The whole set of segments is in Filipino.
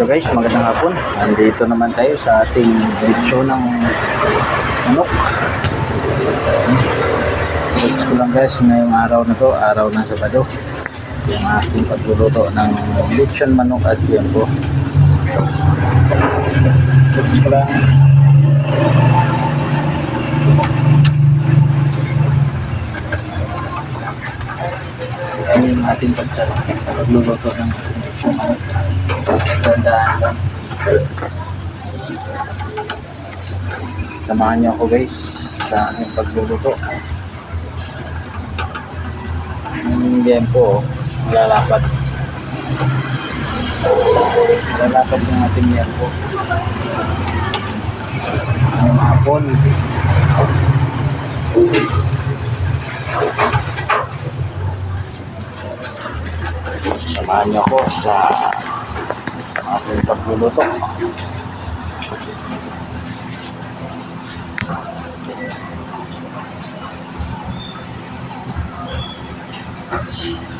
So guys, magandang hapon. Andito naman tayo sa ating video ng manok. Gusto ko lang guys, ngayong araw na to, araw ng Sabado. Yung ating pagluluto ng lechon manok at yun po. Gusto ko lang Ito yung ating pagluluto ng lechon manok. Samahan niyo ako guys sa aking pagluluto. Yung tempo, lalapad. Lalapad yung ating tempo. Ang hapon. Samahan niyo ako sa aking pagluluto. One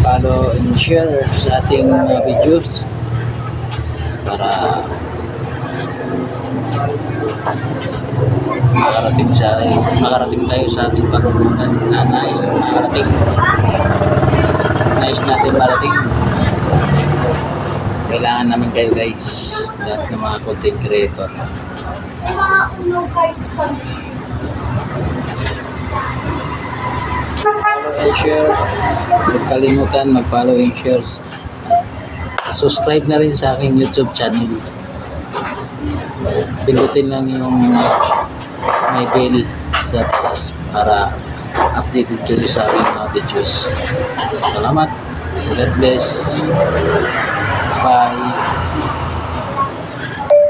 follow and share sa ating mga videos para makarating sa makarating tayo sa ating pagkukunan na nais makarating. Nais natin marating kailangan namin kayo guys lahat ng mga content creator and share. Huwag kalimutan mag follow and share. Subscribe na rin sa aking youtube channel. Pindutin lang yung may bell sa taas para updated kayo sa aking mga videos. Salamat. God bless. Bye